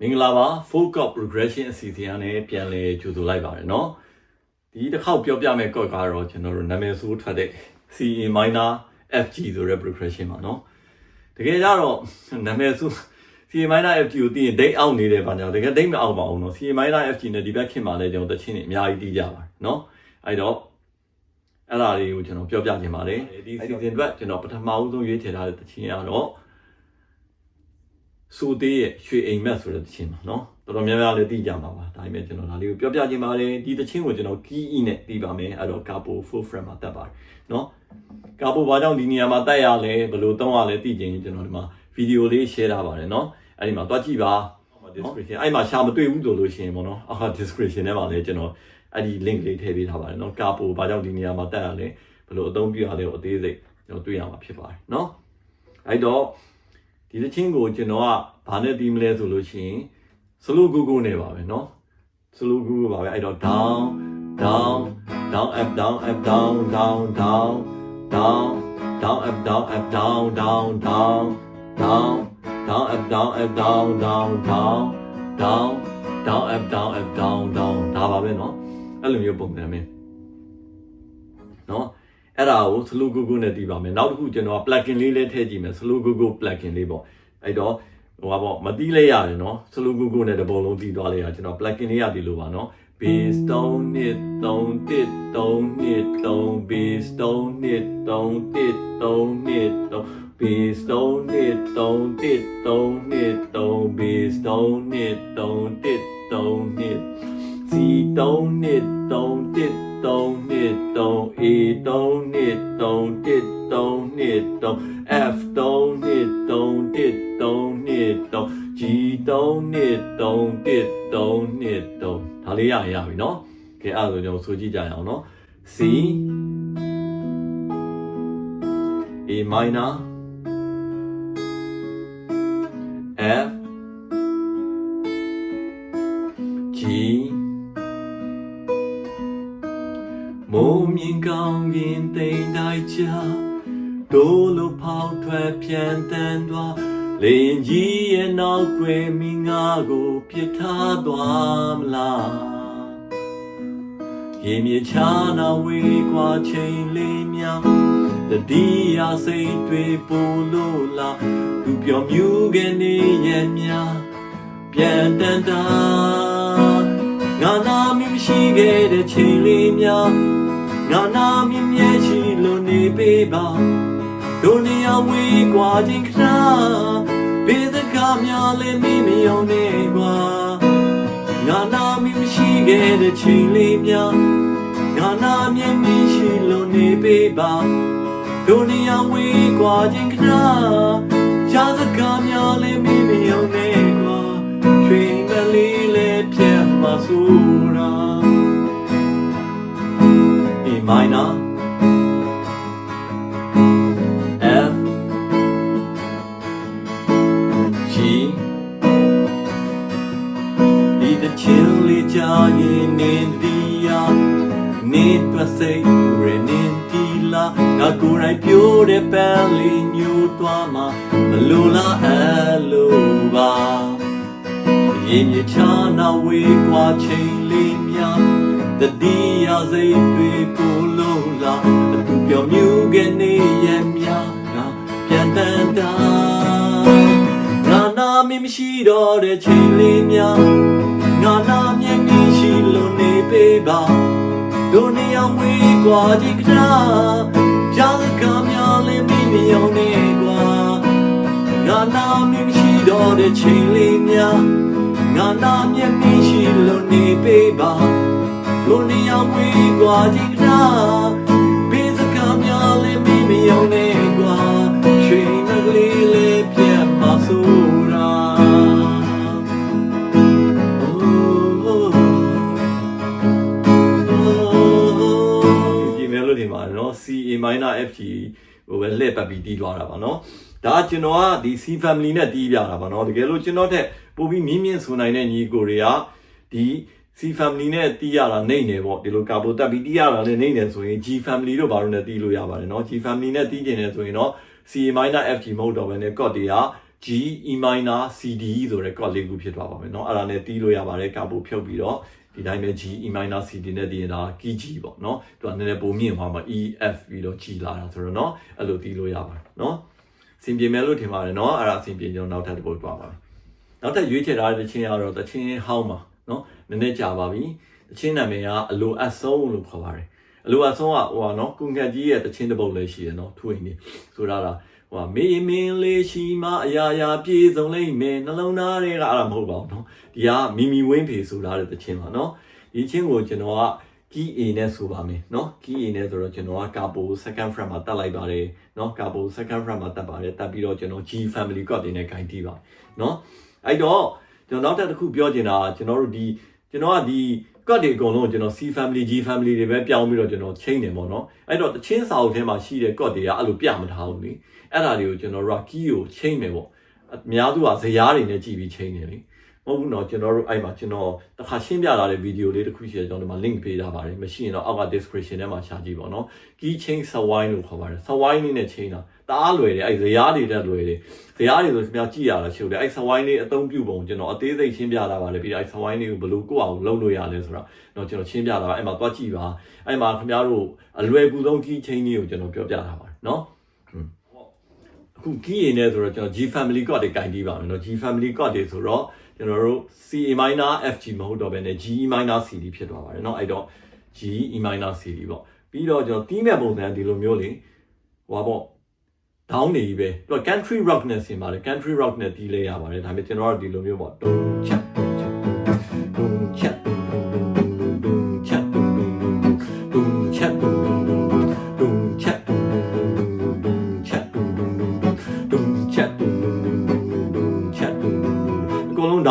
မင်္ဂလာပါ full cop regression အစီအစဉ်နဲ့ပြန်လည်ကြိုဆိုလိုက်ပါတယ်เนาะဒီတစ်ခေါက်ပြောပြမယ့် code ကတော့ကျွန်တော်တို့နာမည်ဆိုးထွက်တဲ့ CA minor FG ဆိုတဲ့ progression ပါเนาะတကယ်ကြတော့နာမည်ဆိုး CA minor FG ကိုသိရင် date out နေတယ်ပါညာတကယ် date မအောင်ပါဘူးเนาะ CA minor FG နဲ့ဒီဘက်ခင်မှာလည်းကျွန်တော်တချင်းနေအများကြီးတီးကြပါတယ်เนาะအဲ့တော့အဲ့ဒါလေးကိုကျွန်တော်ပြောပြခြင်းပါတယ်ဒီ season အတွက်ကျွန်တော်ပထမဦးဆုံးရွေးချယ်ထားတဲ့တချင်းကတော့ ဆိုသေးရဲ့ရွှေအိမ်မက်ဆိုတဲ့သချင်းပါနော်တော်တော်များများလည်းသိကြမှာပါဒါပေမဲ့ကျွန်တော်ဒါလေးကိုပြောပြခြင်းပါတယ်ဒီသချင်းကိုကျွန်တော်ကီးအီနဲ့ပြီးပါမယ်အဲ့တော့ capo full frame မှာတက်ပါတယ်နော် capo ဘာကြောင့်ဒီနေရာမှာတက်ရလဲဘယ်လိုသုံးရလဲသိချင်ရင်ကျွန်တော်ဒီမှာဗီဒီယိုလေး share ထားပါတယ်နော်အဲ့ဒီမှာတွားကြည့်ပါ description အဲ့မှာရှာမတွေ့ဘူးဆိုလို့ရှိရင်ပေါ့နော်အာ description ထဲမှာလည်းကျွန်တော်အဲ့ဒီ link လေးထည့်ပေးထားပါတယ်နော် capo ဘာကြောင့်ဒီနေရာမှာတက်ရလဲဘယ်လိုအသုံးပြုရလဲကိုအသေးစိတ်ကျွန်တော်တွေ့ရမှာဖြစ်ပါတယ်နော်အဲ့တော့ ဒီသချင်းကိုကျွန်တော်ကဘာနဲ့တီးမလဲဆိုလို့ရှိရင် slow go go နဲ့ပါပဲเนาะ slow go go ပါပဲအဲ့တော့ down down down up down up down down down down down up down up down down down down down up down up down down down down down up down up down down ဒါပါပဲเนาะအဲ့လိုမျိုးပုံစံမျိုးเนาะ အဲ့ဒါကို slow go go နဲ့တီးပါမယ်နောက်တစ်ခုကျွန်တော် plugin လေးလည်းထည့်ကြည့်မယ် slow go go plugin လေးပေါ့အဲ့တော့ဟိုပါပေါ့မတီးလဲရတယ်နော် slow go go နဲ့တစ်ပုံလုံးတီးသွားလဲရကျွန်တော် plugin လေးရတီးလို့ပါနော် bass 3နှစ်3တစ်3နှစ်3 bass 3နှစ်3တစ်3နှစ်3 bass 3နှစ်3တစ်3နှစ်3 bass 3နှစ်3တစ်3နှစ် C 3နှစ်3တစ် 3နှစ်3 A 3နှစ်3တစ်3နှစ်3 F 3နှစ်3တစ်3နှစ်3 G 3နှစ်3တစ်3နှစ်3ဒါလေးရရင်ရပြီเนาะကဲအဲ့ဒါဆိုကျွန်တော်ဆိုကြည့်ကြရအောင်เนาะ C A minor ထွက်ပြန်တန်သွားလင်းကြီးရဲ့နောက်ွယ်မိငါကိုပြစ်ထားသွားမလားရေမြေချာနာဝေးကွာချိန်လေးများတတိယစိတ်တွေပူလို့လားသူပြောမြူကနေရဲ့များပြန်တန်တာငါနာမည်မရှိခဲ့တဲ့ချိန်လေးများငါနာမည်မြဲရှိလို့နေပေးပါ တို့နေရာဝေးကွာခြင်းခဏဘေးစကားများလည်းမိမယုံနေကွာငါနာမည်မရှိခဲ့တဲ့ချိန်လေးများငါနာမည်မရှိလို့နေပေးပါတို့နေရာဝေးကွာခြင်းခဏကြားစကားများလည်းမိမယုံနေကွာရွှေငလေးလည်းပြတ်မှာဆိုတာ A minor ဒီတချင်လေးကြရင်နေဒီယာနေတွစိတ်ရနေတီလာငါကိုယ်တိုင်ပြိုးတဲ့ပန်းလေးညူသွားမှာမလိုလားအဲ့လိုပါရင်မြချာနာဝေးကွာချိန်လေးများတတိယစိတ်တွေပိုလို့လားအတူပြောမြူကနေရဲ့များငါပြန်တန်တာငါနာမည်မရှိတော့တဲ့ချိန်လေးများ ငါနာမျက်နှာရှိလို့နေပေးပါတို့နေအောင်ဝေးကွာဒီကနာကြားစကားများလည်းမိမယုံနေကွာငါနာမည်မရှိတော့တဲ့ချိန်လေးများငါနာမျက်နှာရှိလို့နေပေးပါတို့နေအောင်ဝေးကွာဒီကနာဘေးစကားများလည်းမိမယုံနေ ချီဟိုပဲလှည့်ပတ်ပြီးတီးသွားတာပါနော်ဒါကျွန်တော်ကဒီ C family နဲ့တီးပြတာပါနော်တကယ်လို့ကျွန်တော်တဲ့ပို့ပြီးမြင့်မြင့်ဆိုနိုင်တဲ့ညီကိုတွေကဒီ C family နဲ့တီးရတာနိုင်နေပေါ့ဒီလိုကာပိုတက်ပြီးတီးရတာလည်းနိုင်နေဆိုရင် G family တို့ဘာလို့နဲ့တီးလို့ရပါတယ်နော် G family နဲ့တီးကျင်နေဆိုရင်တော့ C minor FG မဟုတ်တော့ဘဲနဲ့ chord တွေက G E minor CD ဆိုတဲ့ chord လေးခုဖြစ်သွားပါမယ်เนาะအဲ့ဒါနဲ့တီးလို့ရပါတယ်ကာပိုဖြုတ်ပြီးတော့ဒီတိုင်းပဲ G E minor CD နဲ့တီးရင်ဒါ key G ပေါ့เนาะသူကနည်းနည်းပုံမြင့်သွားမှာ E F ပြီးတော့ G လာတာဆိုတော့เนาะအဲ့လိုတီးလို့ရပါတယ်เนาะစင်ပြေမယ်လို့ထင်ပါတယ်เนาะအဲ့ဒါစင်ပြေကျွန်တော်နောက်ထပ်တစ်ပုတ်သွားပါမယ်နောက်ထပ်ရွေးချယ်ထားတဲ့တခြင်းကတော့တခြင်းဟောင်းပါเนาะနည်းနည်းကြာပါပြီတခြင်းနာမည်ကအလိုအပ်ဆုံးလို့ခေါ်ပါတယ်အလိုအပ်ဆုံးကဟိုပါเนาะကုငှက်ကြီးရဲ့တခြင်းတစ်ပုတ်လည်းရှိတယ်เนาะထူရင်နေဆိုတာလား ဟိုကမေမင်းလေးရှိမှအရာရာပြေဆုံးလိမ့်မယ်နှလုံးသားတွေကအဲ့ဒါမဟုတ်ပါဘူးเนาะဒီကမိမိဝင်းဖေဆိုထားတဲ့တခြင်းပါเนาะဒီချင်းကိုကျွန်တော်က key A နဲ့ဆိုပါမယ်เนาะ key A နဲ့ဆိုတော့ကျွန်တော်က capo second fret မှာတက်လိုက်ပါတယ်เนาะ capo second fret မှာတက်ပါတယ်တက်ပြီးတော့ကျွန်တော် G family chord တွေနဲ့ gain တီးပါเนาะအဲ့တော့ကျွန်တော်နောက်တစ်ခုပြောချင်တာကကျွန်တော်တို့ဒီကျွန်တော်ကဒီ chord တွေအကုန်လုံးကျွန်တော် C family G family တွေပဲပြောင်းပြီးတော့ကျွန်တော်ချိန်နေပေါ့เนาะအဲ့တော့တချင်းစာအုပ်ထဲမှာရှိတဲ့ chord တွေကအဲ့လိုပြမထားဘူးလေ အဲ့ဒါတွေကိုကျွန်တော်တို့က key ကိုချိန်နေပေါ့အများစုကဇရားတွေနဲ့ကြည့်ပြီးချိန်နေလေမဟုတ်ဘူးเนาะကျွန်တော်တို့အဲ့မှာကျွန်တော်တစ်ခါရှင်းပြလာတဲ့ဗီဒီယိုလေးတစ်ခုရှိတယ်ကျွန်တော်ဒီမှာ link ပေးထားပါတယ်မရှိရင်တော့အောက်က description ထဲမှာရှာကြည့်ပါเนาะ key chain စဝိုင်းလို့ခေါ်ပါတယ်စဝိုင်းလေးနဲ့ချိန်တာတအားလွယ်တယ်အဲ့ဇရားတွေတက်လွယ်တယ်ဇရားတွေဆိုခင်ဗျာကြည့်ရတာရှုပ်တယ်အဲ့စဝိုင်းလေးအသုံးပြုပုံကျွန်တော်အသေးစိတ်ရှင်းပြလာပါတယ်ပြီးတော့အဲ့စဝိုင်းလေးကိုဘယ်လိုကိုယ့်အောင်လုပ်လို့ရလဲဆိုတော့တော့ကျွန်တော်ရှင်းပြလာပါအဲ့မှာသွားကြည့်ပါအဲ့မှာခင်ဗျားတို့အလွယ်ကူဆုံး key chain လေးကိုကျွန်တော်ပြောပြထားပါတယ်เนาะအ ခု key ရင်းနဲ့ဆိုတော့ကျွန်တော် G family chord တွေကင်တီးပါမယ်เนาะ G family chord တွေဆိုတော့ကျွန်တော်တို့ C minor F G မဟုတ်တော့ဘဲနဲ့ G minor C D ဖြစ်သွားပါတယ်เนาะအဲ့တော့ G E minor C D ပေါ့ပြီးတော့ကျွန်တော်တီးမဲ့ပုံစံဒီလိုမျိုးလေဟိုပါပေါ့ down နေပြီပဲသူက country rock နဲ့ဆင်ပါတယ် country rock နဲ့တီးလဲရပါတယ်ဒါပေမဲ့ကျွန်တော်တို့ဒီလိုမျိုးပေါ့တုံးချက်တုံးချက်တုံးချက်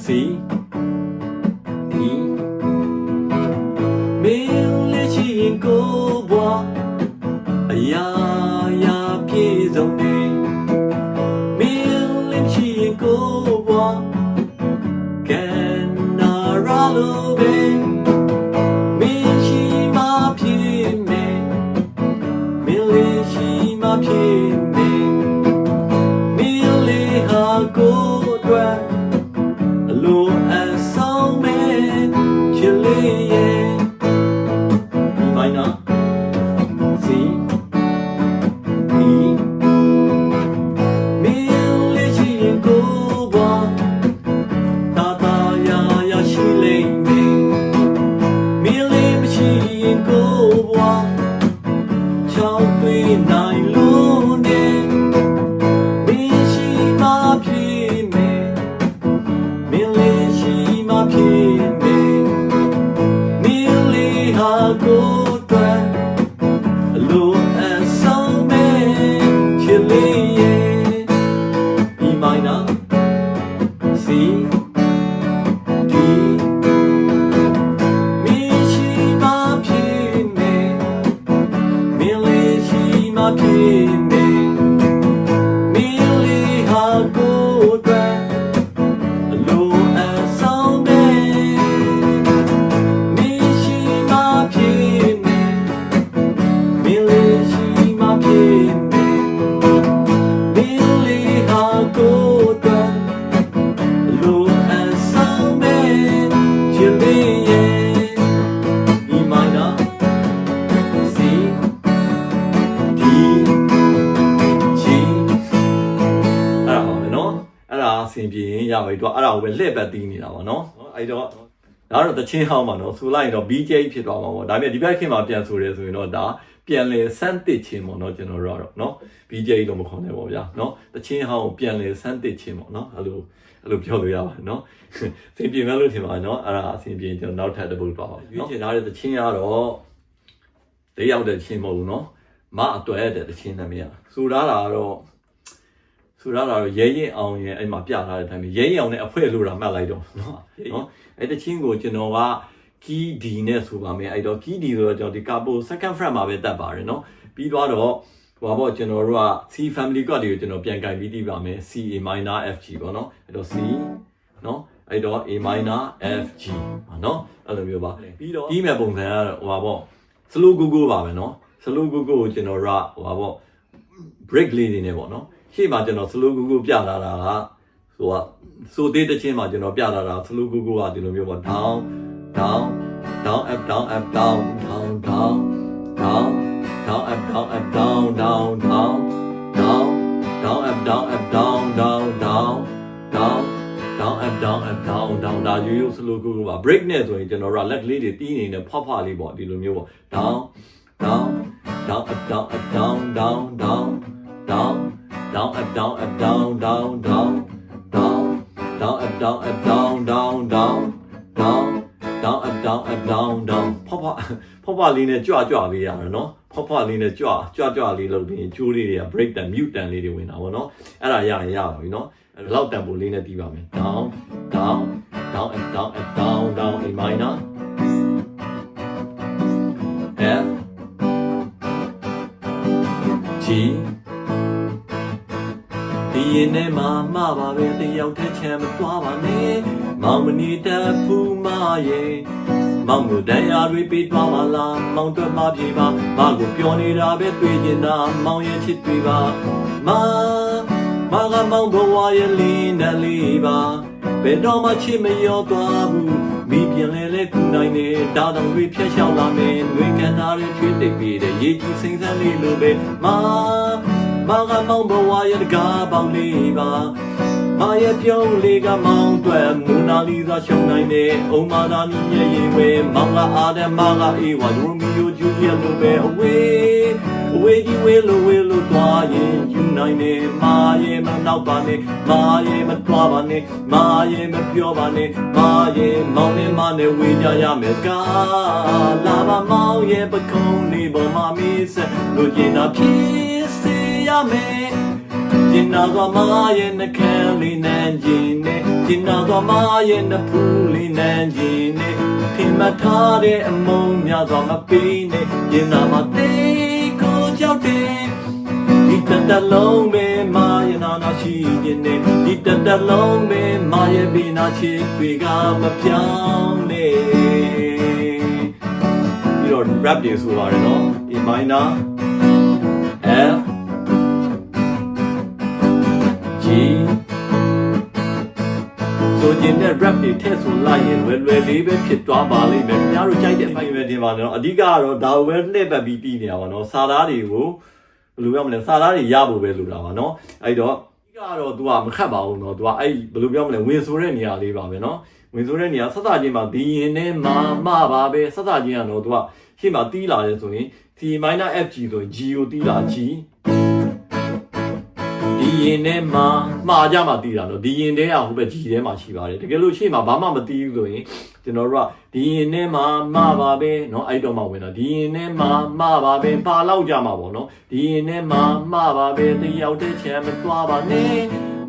C. E. နေတာပေါ့နော်အဲ့တော့ဒါတော့တချင်းဟောင်းပါနော်ဆိုလိုက်တော့ BJ ဖြစ်သွားမှာပေါ့ဒါပေမဲ့ဒီဘက်ခင်မှာပြန်ဆိုတယ်ဆိုရင်တော့ဒါပြန်လဲဆန်းတစ်ချင်းပေါ့နော်ကျွန်တော်တို့ကတော့နော် BJ တော့မခေါ်နဲ့ပေါ့ဗျာနော်တချင်းဟောင်းကိုပြန်လဲဆန်းတစ်ချင်းပေါ့နော်အဲ့လိုအဲ့လိုပြောလို့ရပါတယ်နော်အဆင်ပြေမယ်လို့ထင်ပါတယ်နော်အဲ့ဒါအဆင်ပြေကျွန်တော်နောက်ထပ်တစ်ပုဒ်ပါပါရွေးချယ်ထားတဲ့တချင်းကတော့၄ရောက်တဲ့ချင်းမဟုတ်ဘူးနော်မအတွက်တဲ့တချင်းနာမည်ဆိုတော့ဒါကတော့ ဆိုတော့တော့ရဲရင်အောင်ရဲ့အဲ့မှာပြထားတဲ့အတိုင်းပဲရဲရင်အောင်နဲ့အဖွဲလို့တာမှတ်လိုက်တော့နော်နော်အဲ့တချင်းကိုကျွန်တော်က key d နဲ့ဆိုပါမယ်အဲ့တော့ key d ဆိုတော့ကျွန်တော်ဒီ capo second fret မှာပဲတက်ပါတယ်နော်ပြီးသွားတော့ဟိုပါပေါ့ကျွန်တော်တို့က C family chord တွေကိုကျွန်တော်ပြန်ကြိုင်ပြီးတည်ပါမယ် C A minor F G ပေါ့နော်အဲ့တော့ C နော်အဲ့တော့ A minor F G ပါနော်အဲ့လိုမျိုးပါပြီးတော့ပြီးမဲ့ပုံစံကတော့ဟိုပါပေါ့ slow go go ပါပဲနော် slow go go ကိုကျွန်တော်တို့ကဟိုပါပေါ့ break လေးတွေနဲ့ပေါ့နော် ရှေ့မှာကျွန်တော် slow go go ပြလာတာကဟိုကဆိုသေးတဲ့ချင်းမှာကျွန်တော်ပြလာတာ slow go go ကဒီလိုမျိုးပေါ့ down down down up down up down down down down down up down up down down down down down up down up down down down down down up down up down down ဒါရိုးရိုး slow go go ပါ break နဲ့ဆိုရင်ကျွန်တော်တို့ကလက်ကလေးတွေတီးနေနေဖွားဖွားလေးပေါ့ဒီလိုမျိုးပေါ့ down down down up down up down down down down down up down up down down down down down up down up down down down down down up down up down down ဖွားဖွားဖွားဖွားလေးနဲ့ကြွကြွပေးရတယ်နော်ဖွားဖွားလေးနဲ့ကြွကြွကြွလေးလုပ်ပြီးကျိုးလေးတွေက break တန် mute တန်လေးတွေဝင်တာပေါ့နော်အဲ့ဒါရရင်ရပါပြီနော်အဲ့ဒါလောက်တန်ပိုလေးနဲ့တီးပါမယ် down down down up down up down down a minor F G ဒီ ရင်ထဲမှာမပါပဲတယောက်တည်းချမ်းမသွားပါနဲ့မောင်မနီတဖူးမရဲ့မောင်ကိုတရားတွေပေးသွားပါလားမောင်တို့မပြေပါမကိုပြောနေတာပဲတွေ့ကျင်တာမောင်ရဲ့ချစ်တွေပါမမကမောင်ဘဝရဲ့လင်းနဲ့လေးပါဘယ်တော့မှချစ်မရောသွားဘူးမိပြန်လဲလဲကူနိုင်နေဒါတောင်တွေဖျက်ရှောက်လာမယ်ငွေကန်သားတွေချွေးသိပ်ပြီးတဲ့ရေကြီးစိမ့်စမ်းလေးလိုပဲမ မကမောင်ဘဝရဲ့တကားပေါင်းလေးပါမရဲ့ပြုံးလေးကမောင်တွေ့မူနာလီသာရှုံနိုင်တဲ့အုံမာသာနီမျက်ရည်ဝဲမောင်ကအားတဲ့မကအေးဝါရိုမီယိုဂျူလီယာလိုပဲအဝေးအဝေးကြီးဝေးလိုဝေးလိုသွားရင်ယူနိုင်နေမာရဲ့မနောက်ပါနဲ့မာရဲ့မတွားပါနဲ့မာရဲ့မပြောပါနဲ့မာရဲ့မောင်နဲ့မနဲ့ဝေးကြရမယ်ကာလာပါမောင်ရဲ့ပကုံးလေးပေါ်မှာမီးဆက်လူကျင်တာဖြစ်စေ ရမယ်ကျင်နာသွားမရဲ့နှကန်းလေးနန်းကျင်နဲ့ကျင်နာသွားမရဲ့နှဖူးလေးနန်းကျင်နဲ့ထင်မှတ်ထားတဲ့အမုံများစွာမပေးနဲ့ကျင်နာမသေးကိုကြောက်တယ်ဒီတတလုံးပဲမရဲ့နာနာရှိခြင်းနဲ့ဒီတတလုံးပဲမရဲ့ဘေးနာချစ်တွေကမပြောင်းနဲ့ပြီးတော့ rap တွေဆိုပါတယ်နော် A minor F ကျင်တဲ့ rap တွေထည့်ဆိုလိုက်ရင်လွယ်လွယ်လေးပဲဖြစ်သွားပါလိမ့်မယ်ခင်ဗျားတို့ကြိုက်တဲ့ဖိုင်ပဲတင်ပါနော်အဓိကကတော့ဒါကိုပဲလှည့်ပတ်ပြီးတည်နေတာပါနော်စာသားတွေကိုဘယ်လိုပြောမလဲစာသားတွေရဖို့ပဲလိုတာပါနော်အဲ့တော့အဓိကတော့ तू ကမခတ်ပါဘူးနော် तू ကအဲ့ဘယ်လိုပြောမလဲဝင်ဆိုတဲ့နေရာလေးပါပဲနော်ဝင်ဆိုတဲ့နေရာဆက်စချင်းမှာဒီရင်နဲ့မာမပါပဲဆက်စချင်းကတော့ तू ကရှေ့မှာတီးလာတယ်ဆိုရင် T minor FG ဆိုရင် G ကိုတီးလာ G ဒီရင်ထဲမှာမှားကြမှသိတာနော်ဒီရင်ထဲကဟိုဘက်ကြီးထဲမှာရှိပါတယ်တကယ်လို့ရှေ့မှာဘာမှမသိဘူးဆိုရင်ကျွန်တော်တို့ကဒီရင်ထဲမှာမှားပါပဲနော်အဲ့တော့မှဝင်တော့ဒီရင်ထဲမှာမှားပါပဲပါလောက်ကြမှာပေါ့နော်ဒီရင်ထဲမှာမှားပါပဲတယောက်တည်းချမ်းမသွားပါနဲ့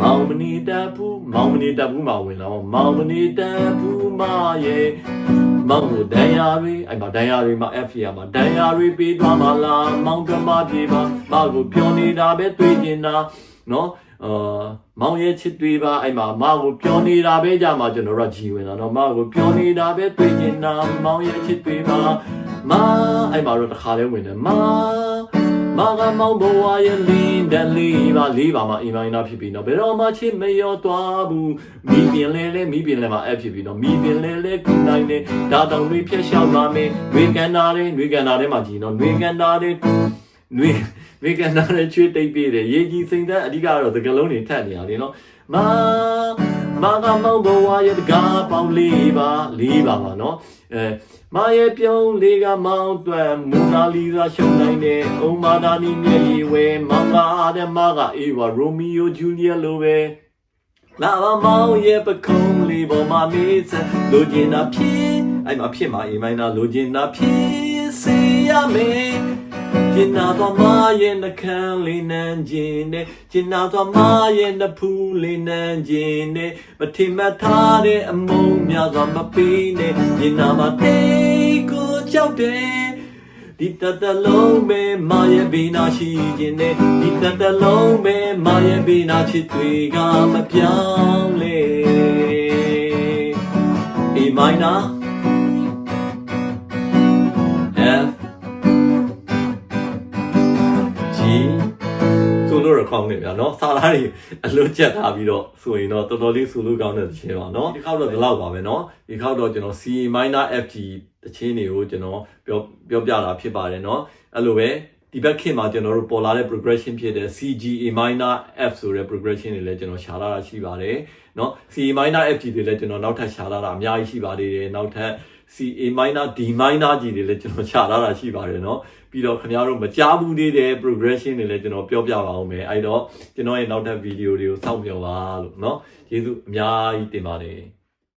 မောင်မနေတတ်ဘူးမောင်မနေတတ်ဘူးမှာဝင်လာမောင်မနေတတ်ဘူးမရဲ့မောင်ကိုဒဏ်ရာတွေအဲ့မှာဒဏ်ရာတွေမှာ F ရမှာဒဏ်ရာတွေပေးသွားမှာလားမောင်ကမပြေပါမောင်ကိုပြောနေတာပဲတွေ့နေတာ နော်အာမောင်ရဲ့ချစ်တွေပါအဲ့မှာမကိုပြောနေတာပဲကြမှာကျွန်တော်တို့ကြည်ဝင်တာနော်မကိုပြောနေတာပဲတွေ့ကျင်တာမောင်ရဲ့ချစ်တွေပါမအဲ့မှာတော့တစ်ခါလဲဝင်တယ်မမကမောင်ဘဝရဲ့လင်းတလေးပါလေးပါမှာအင်မိုင်းနာဖြစ်ပြီးတော့ဘယ်တော့မှချစ်မရောသွားဘူးမိပင်လဲလဲမိပင်လဲမှာအဖြစ်ပြီးတော့မိပင်လဲလဲခုနိုင်နေဒါတောင်တွေဖြတ်လျှောက်လာမယ်ဝေကန်တာတွေဝေကန်တာထဲမှာကြည်နော်ဝေကန်တာတွေဝေ ဝေကန်နာနဲ့ချွေးတိတ်ပြည့်တယ်ရေကြီးစိမ့်သက်အဓိကတော့သကလုံးတွေထက်နေရတယ်နော်မာမာကမောင်ဘဝရဲ့တကားပေါင်းလေးပါလေးပါပါနော်အဲမာရဲ့ပြုံးလေးကမောင်တွယ်မူနာလီသာရှုံနိုင်တယ်အုံမာဒါနီမြေရီဝဲမောင်ကအားတဲ့မာကအေးဝါရိုမီယိုဂျူလီယာလိုပဲလာပါမောင်ရဲ့ပခုံးလေးပေါ်မှာမေးစလိုချင်တာဖြစ်အဲ့မှာဖြစ်မှာအေးမိုင်းနာလိုချင်တာဖြစ်စေရမယ် ကျင်နာသွားမရဲ့နှကန်းလေးနန်းခြင်းနဲ့ကျင်နာသွားမရဲ့နှဖူးလေးနန်းခြင်းနဲ့မထင်မှတ်ထားတဲ့အမုန်းများစွာမပေးနဲ့ညနာမတေးကိုကြောက်တယ်ဒီတတလုံးပဲမရဲ့ဘေးနာရှိခြင်းနဲ့ဒီတတလုံးပဲမရဲ့ဘေးနာချစ်တွေကမပြောင်းလဲ A minor F ဆိုလို့ရခေါင်းနေဗျာเนาะစာသားတွေအလွတ်ချက်ထားပြီးတော့ဆိုရင်တော့တော်တော်လေးဆိုလို့ကောင်းတဲ့သချင်းပါเนาะဒီခေါက်တော့ဒီလောက်ပါပဲเนาะဒီခေါက်တော့ကျွန်တော် C minor F G သချင်းတွေကိုကျွန်တော်ပြောပြောပြတာဖြစ်ပါတယ်เนาะအဲ့လိုပဲဒီဘက်ခေတ်မှာကျွန်တော်တို့ပေါ်လာတဲ့ progression ဖြစ်တဲ့ C G A minor F ဆိုတဲ့ progression တွေလည်းကျွန်တော်ရှာလာတာရှိပါတယ်เนาะ C minor F G တွေလည်းကျွန်တော်နောက်ထပ်ရှာလာတာအများကြီးရှိပါသေးတယ်နောက်ထပ် C A minor D minor G တွေလည်းကျွန်တော်ရှာလာတာရှိပါတယ်เนาะ ပြီးတော့ခင်ဗျားတို့မကြားဘူးသေးတဲ့ progression တွေလည်းကျွန်တော်ပြောပြပါအောင်မယ်အဲ့တော့ကျွန်တော်ရဲ့နောက်ထပ် video တွေကိုစောင့်မျှော်ပါလို့เนาะကျေးဇူးအများကြီးတင်ပါတယ်